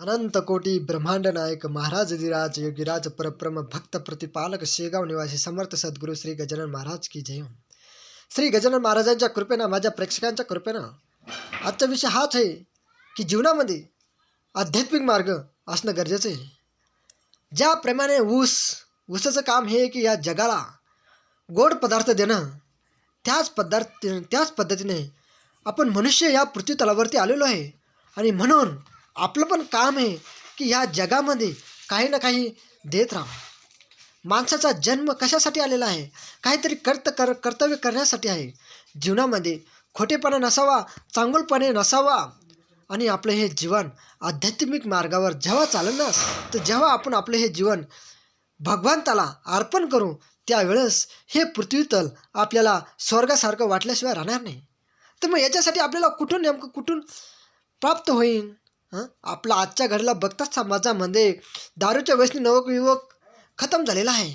अनंत कोटी ब्रह्मांड नायक महाराज अधिराज योगीराज परब्रह्म भक्त प्रतिपालक शेगाव निवासी समर्थ सद्गुरू श्री गजानन महाराज की जय. श्री गजानन महाराजांच्या कृपेनं माझ्या प्रेक्षकांच्या कृपेनं आजचा विषय हाच आहे की जीवनामध्ये आध्यात्मिक मार्ग असणं गरजेचं आहे. ज्याप्रमाणे ऊस ऊसाचं काम हे की या जगाला गोड पदार्थ देणं त्याच पदार्थ त्याच पद्धतीने आपण मनुष्य या पृथ्वी तलावरती आलेलो आहे. आणि म्हणून आपलं पण काम आहे की ह्या जगामध्ये काही ना काही देत राहा माणसाचा जन्म कशासाठी आलेला आहे? काहीतरी कर्त कर कर्तव्य करण्यासाठी आहे. जीवनामध्ये खोटेपणा नसावा चांगुलपणे नसावा आणि आपलं हे जीवन आध्यात्मिक मार्गावर जेव्हा चालेल ना तर जेव्हा आपण आपलं हे जीवन भगवंताला अर्पण करू त्यावेळेस हे पृथ्वीतल आपल्याला स्वर्गासारखं वाटल्याशिवाय राहणार नाही. तर मग याच्यासाठी आपल्याला कुठून नेमकं कुठून प्राप्त होईल हां? आपला आजच्या घडीला बघताच समाजामध्ये म्हणजे दारूच्या व्यसनी नवयुवक खतम झालेला आहे.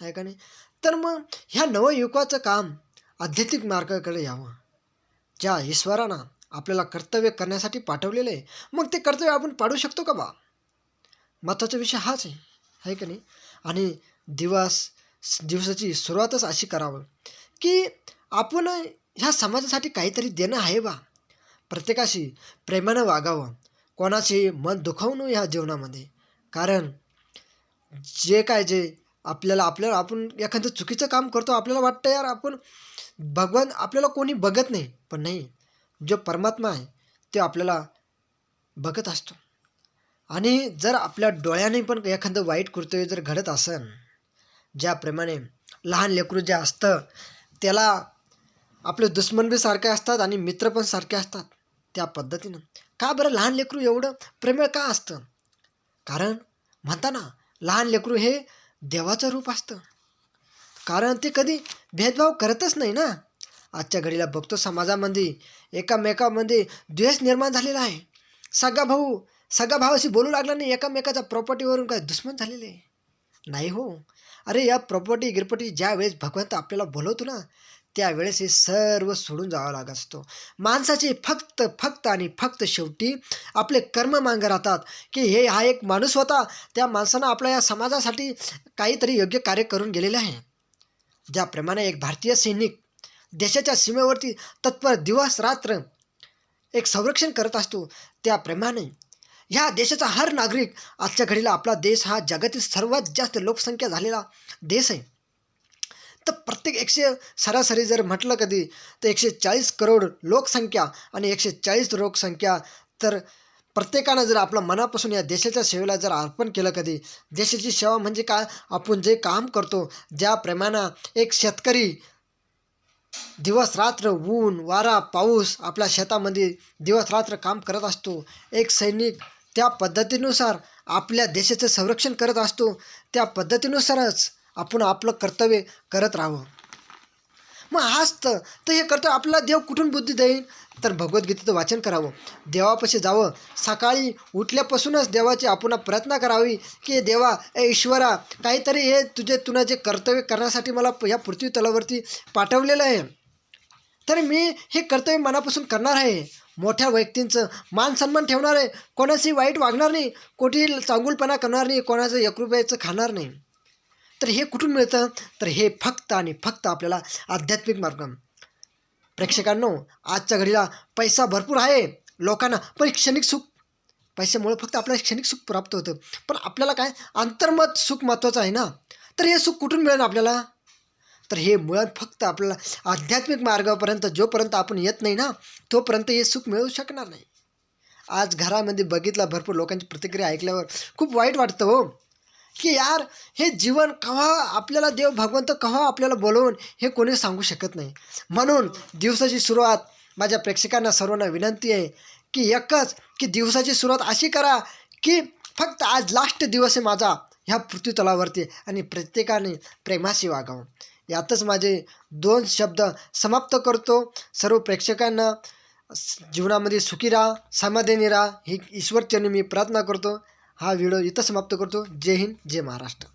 आहे का नाही? तर मग ह्या नवयुवकाचं काम आध्यात्मिक मार्गाकडे यावं. ज्या ईश्वरानं आपल्याला कर्तव्य करण्यासाठी पाठवलेलं आहे मग ते कर्तव्य आपण पाडू शकतो का बा? महत्त्वाचा विषय हाच आहे. आहे का नाही? आणि दिवस दिवसाची सुरुवातच अशी करावं की आपण ह्या समाजासाठी काहीतरी देणं आहे बा. प्रत्येकाशी प्रेमानं वागावं. कोणाचे मन दुखावू नये ह्या जीवनामध्ये. कारण जे काय जे आपल्याला आपल्याला आपण एखादं चुकीचं काम करतो आपल्याला वाटतं यार आपण भगवान आपल्याला कोणी बघत नाही. पण नाही जो परमात्मा आहे ते आपल्याला बघत असतो. आणि जर आपल्या डोळ्याने पण एखादं वाईट कृत्य जर घडत असेल ज्याप्रमाणे लहान लेकरू जे असतं त्याला आपले दुश्मन बी सारखे असतात आणि मित्र पण सारखे असतात. त्या पद्धतीनं. का बरं लहान लेकरू एवढं? प्रेमळ का असतं? कारण म्हणता ना लहान लेकरू हे देवाचं रूप असतं. कारण ते कधी भेदभाव करतच नाही ना. आजच्या घडीला बघतो समाजामध्ये एकामेकामध्ये द्वेष निर्माण झालेला आहे. सगळा भाऊ सगळा भावाशी बोलू लागला नाही एकामेकाच्या प्रॉपर्टीवरून काय दुश्मन झालेले? आहे नाही हो. अरे या प्रॉपर्टी गिरपटी ज्या वेळेस भगवंत आपल्याला बोलवतो ना त्यावेळेस हे सर्व सोडून जावं लागत असतो. माणसाचे फक्त फक्त आणि फक्त शेवटी आपले कर्म मांग राहतात की हे हा एक माणूस होता. त्या माणसानं आपल्या या समाजासाठी काहीतरी योग्य कार्य करून गेलेले आहे. ज्याप्रमाणे एक भारतीय सैनिक देशाच्या सीमेवरती तत्पर दिवस रात्र एक संरक्षण करत असतो. त्याप्रमाणे ह्या देशाचा हर नागरिक आजच्या घडीला आपला देश हा जगातील सर्वात जास्त लोकसंख्या झालेला देश आहे. तर प्रत्येक एकशे सरासरी जर म्हटलं कधी तर एकशे चाळीस करोड लोकसंख्या आणि एकशे चाळीस लोकसंख्या. तर प्रत्येकानं जर आपलं मनापासून या देशाच्या सेवेला जर अर्पण केलं कधी देशाची सेवा म्हणजे काय? आपण जे काम करतो ज्याप्रमाणे एक शेतकरी दिवस रात्र ऊन वारा पाऊस आपल्या शेतामध्ये दिवस रात्र काम करत असतो. एक सैनिक त्या पद्धतीनुसार आपल्या देशाचं संरक्षण करत असतो. त्या पद्धतीनुसारच आपण आपलं कर्तव्य करत राहावं. मग हाच तर तर हे कर्तव्य आपल्याला देव कुठून बुद्धी देईन? तर भगवद्गीतेचं वाचन करावं. देवापाशी जावं. सकाळी उठल्यापासूनच देवाची आपण प्रार्थना करावी की देवा ए ईश्वरा काहीतरी हे तुझे तुला जे कर्तव्य करण्यासाठी मला या पृथ्वी तलावरती पाठवलेलं आहे. तर मी हे कर्तव्य मनापासून करणार आहे. मोठ्या व्यक्तींचं मान सन्मान ठेवणार आहे. कोणाशी वाईट वागणार नाही. कोठेही चांगुलपणा करणार नाही. कोणाचं एक रुपयाचं खाणार नाही. तर हे कुठून मिळतं? तर हे फक्त आणि फक्त आपल्याला आध्यात्मिक मार्ग. प्रेक्षकांनो आजच्या घडीला पैसा भरपूर आहे. लोकांना पण क्षणिक सुख. पैशामुळे फक्त आपल्याला क्षणिक सुख प्राप्त होतं. पण आपल्याला काय? अंतर्मत सुख महत्त्वाचं आहे ना? तर हे सुख कुठून मिळेल आपल्याला? तर हे मुळात फक्त आपल्याला आध्यात्मिक मार्गापर्यंत जोपर्यंत आपण येत नाही ना तोपर्यंत हे सुख मिळू शकणार नाही. आज घरामध्ये बघितला भरपूर लोकांची प्रतिक्रिया ऐकल्यावर खूप वाईट वाटतं हो. की यार हे जीवन केव्हा आपल्याला देव भगवंत केव्हा आपल्याला बोलवून हे कोणी सांगू शकत नाही. म्हणून दिवसाची सुरुवात माझ्या प्रेक्षकांना सर्वांना विनंती आहे की एकच की दिवसाची सुरुवात अशी करा की फक्त आज लास्ट दिवस आहे माझा ह्या पृथ्वीतलावरती आणि प्रत्येकाने प्रेमाशी वागावं. यातच माझे दोन शब्द समाप्त करतो. सर्व प्रेक्षकांना जीवनामध्ये सुखी राहा समाधानी राहा ही ईश्वरचरणी मी प्रार्थना करतो. हा व्हिडिओ इथं समाप्त करतो. जय हिंद जय महाराष्ट्र.